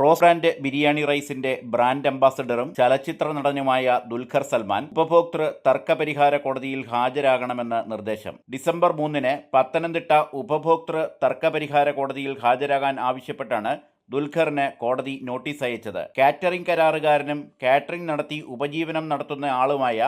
Rose brand biryani റൈസിന്റെ brand അംബാസഡറും ചലച്ചിത്ര നടനുമായ ദുൽഖർ സൽമാൻ ഉപഭോക്തൃ തർക്കപരിഹാര കോടതിയിൽ ഹാജരാകണമെന്ന് നിർദ്ദേശം. ഡിസംബർ മൂന്നിന് പത്തനംതിട്ട ഉപഭോക്തൃ തർക്കപരിഹാര കോടതിയിൽ ഹാജരാകാൻ ആവശ്യപ്പെട്ടാണ് ദുൽഖറിന് കോടതി നോട്ടീസ് അയച്ചത്. കാറ്ററിംഗ് കരാറുകാരനും കാറ്ററിംഗ് നടത്തി ഉപജീവനം നടത്തുന്ന ആളുമായ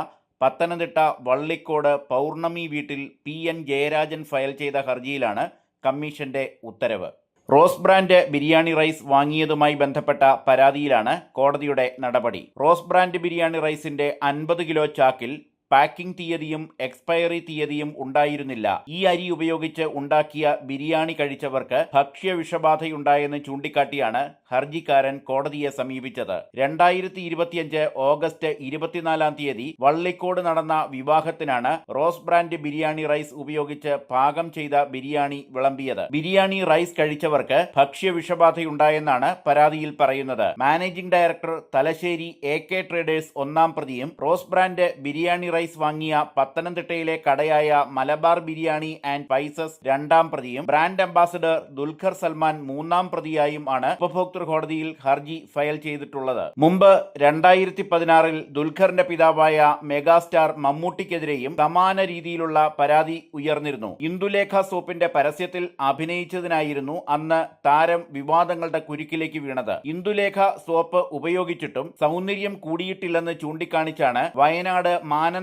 പത്തനംതിട്ട വള്ളിക്കോട് പൗർണമി വീട്ടിൽ പി എൻ ജയരാജൻ ഫയൽ ചെയ്ത ഹർജിയിലാണ് കമ്മീഷന്റെ ഉത്തരവ്. റോസ് ബ്രാൻഡ് ബിരിയാണി റൈസ് വാങ്ങിയതുമായി ബന്ധപ്പെട്ട പരാതിയിലാണ് കോടതിയുടെ നടപടി. റോസ് ബ്രാൻഡ് ബിരിയാണി റൈസിന്റെ അൻപത് കിലോ ചാക്കിൽ പാക്കിംഗ് തീയതിയും എക്സ്പയറി തീയതിയും ഉണ്ടായിരുന്നില്ല. ഈ അരി ഉപയോഗിച്ച് ഉണ്ടാക്കിയ ബിരിയാണി കഴിച്ചവർക്ക് ഭക്ഷ്യവിഷബാധയുണ്ടായെന്ന് ചൂണ്ടിക്കാട്ടിയാണ് ഹർജിക്കാരൻ കോടതിയെ സമീപിച്ചത്. രണ്ടായിരത്തി ഇരുപത്തിയഞ്ച് ഓഗസ്റ്റ് ഇരുപത്തിനാലാം തീയതി വള്ളിക്കോട് നടന്ന വിവാഹത്തിനാണ് റോസ് ബ്രാൻഡ് ബിരിയാണി റൈസ് ഉപയോഗിച്ച് പാകം ചെയ്ത ബിരിയാണി വിളമ്പിയത്. ബിരിയാണി റൈസ് കഴിച്ചവർക്ക് ഭക്ഷ്യവിഷബാധയുണ്ടായെന്നാണ് പരാതിയിൽ പറയുന്നത്. Managing director Thalassery A K traders ഒന്നാം പ്രതിയും റോസ് ബ്രാൻഡ് ബിരിയാണി റൈസ് വാങ്ങിയ പത്തനംതിട്ടയിലെ കടയായ മലബാർ ബിരിയാണി ആൻഡ് പൈസസ് രണ്ടാം പ്രതിയും ബ്രാൻഡ് അംബാസഡർ ദുൽഖർ സൽമാൻ മൂന്നാം പ്രതിയായും ആണ് ഉപഭോക്തൃ കോടതിയിൽ ഹർജി ഫയൽ ചെയ്തിട്ടുള്ളത്. മുമ്പ് രണ്ടായിരത്തി പതിനാറിൽ ദുൽഖറിന്റെ പിതാവായ മെഗാസ്റ്റാർ മമ്മൂട്ടിക്കെതിരെയും സമാന രീതിയിലുള്ള പരാതി ഉയർന്നിരുന്നു. ഇന്ദുലേഖ സോപ്പിന്റെ പരസ്യത്തിൽ അഭിനയിച്ചതിനായിരുന്നു അന്ന് താരം വിവാദങ്ങളുടെ കുരുക്കിലേക്ക് വീണത്. ഇന്ദുലേഖ സോപ്പ് ഉപയോഗിച്ചിട്ടും സൗന്ദര്യം കൂടിയിട്ടില്ലെന്ന് ചൂണ്ടിക്കാണിച്ചാണ് വയനാട്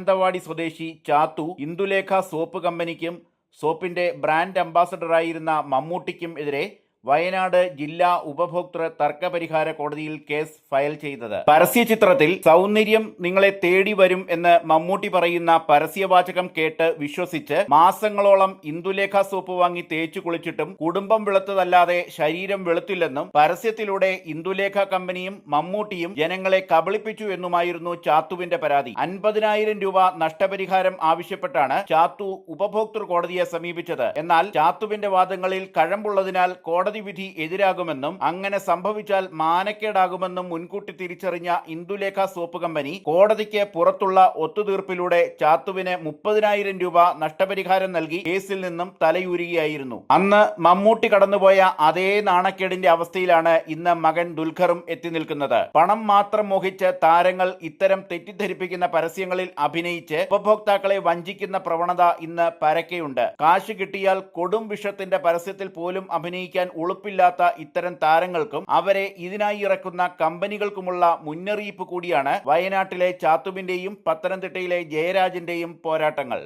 മാനന്തവാടി സ്വദേശി ചാത്തു ഇന്ദുലേഖ സോപ്പ് കമ്പനിക്കും സോപ്പിന്റെ ബ്രാൻഡ് അംബാസഡറായിരുന്ന മമ്മൂട്ടിക്കും എതിരെ വയനാട് ജില്ലാ ഉപഭോക്തൃ തർക്കപരിഹാര കോടതിയിൽ കേസ് ഫയൽ ചെയ്തത്. പരസ്യചിത്രത്തിൽ സൗന്ദര്യം നിങ്ങളെ തേടി വരും എന്ന് മമ്മൂട്ടി പറയുന്ന പരസ്യവാചകം കേട്ട് വിശ്വസിച്ച് മാസങ്ങളോളം ഇന്ദുലേഖ സോപ്പ് വാങ്ങി തേച്ചു കുളിച്ചിട്ടും കുടുംബം വെളുത്തതല്ലാതെ ശരീരം വെളുത്തില്ലെന്നും പരസ്യത്തിലൂടെ ഇന്ദുലേഖ കമ്പനിയും മമ്മൂട്ടിയും ജനങ്ങളെ കബളിപ്പിച്ചു എന്നുമായിരുന്നു ചാത്തുവിന്റെ പരാതി. അൻപതിനായിരം രൂപ നഷ്ടപരിഹാരം ആവശ്യപ്പെട്ടാണ് ചാത്തു ഉപഭോക്തൃ കോടതിയെ സമീപിച്ചത്. എന്നാൽ ചാത്തുവിന്റെ വാദങ്ങളിൽ കഴമ്പുള്ളതിനാൽ കോടതി വിധി എതിരാകുമെന്നും അങ്ങനെ സംഭവിച്ചാൽ മാനക്കേടാകുമെന്നും മുൻകൂട്ടി തിരിച്ചറിഞ്ഞ ഇന്ദുലേഖ സോപ്പ് കമ്പനി കോടതിക്ക് പുറത്തുള്ള ഒത്തുതീർപ്പിലൂടെ ചാത്തുവിന് മുപ്പതിനായിരം രൂപ നഷ്ടപരിഹാരം നൽകി കേസിൽ നിന്നും തലയൂരുകയായിരുന്നു. അന്ന് മമ്മൂട്ടി കടന്നുപോയ അതേ നാണക്കേടിന്റെ അവസ്ഥയിലാണ് ഇന്ന് മകൻ ദുൽഖറും എത്തി നിൽക്കുന്നത്. പണം മാത്രം മോഹിച്ച് താരങ്ങൾ ഇത്തരം തെറ്റിദ്ധരിപ്പിക്കുന്ന പരസ്യങ്ങളിൽ അഭിനയിച്ച് ഉപഭോക്താക്കളെ വഞ്ചിക്കുന്ന പ്രവണത ഇന്ന് പരക്കെയുണ്ട്. കാശ് കിട്ടിയാൽ കൊടും വിഷത്തിന്റെ പരസ്യത്തിൽ പോലും അഭിനയിക്കാൻ ഉളുപ്പില്ലാത്ത ഇത്തരം താരങ്ങൾക്കും അവരെ ഇതിനായി ഇറക്കുന്ന കമ്പനികൾക്കുമുള്ള മുന്നറിയിപ്പ് കൂടിയാണ് വയനാട്ടിലെ ചാത്തുവിന്റെയും പത്തനംതിട്ടയിലെ ജയരാജന്റെയും പോരാട്ടങ്ങൾ.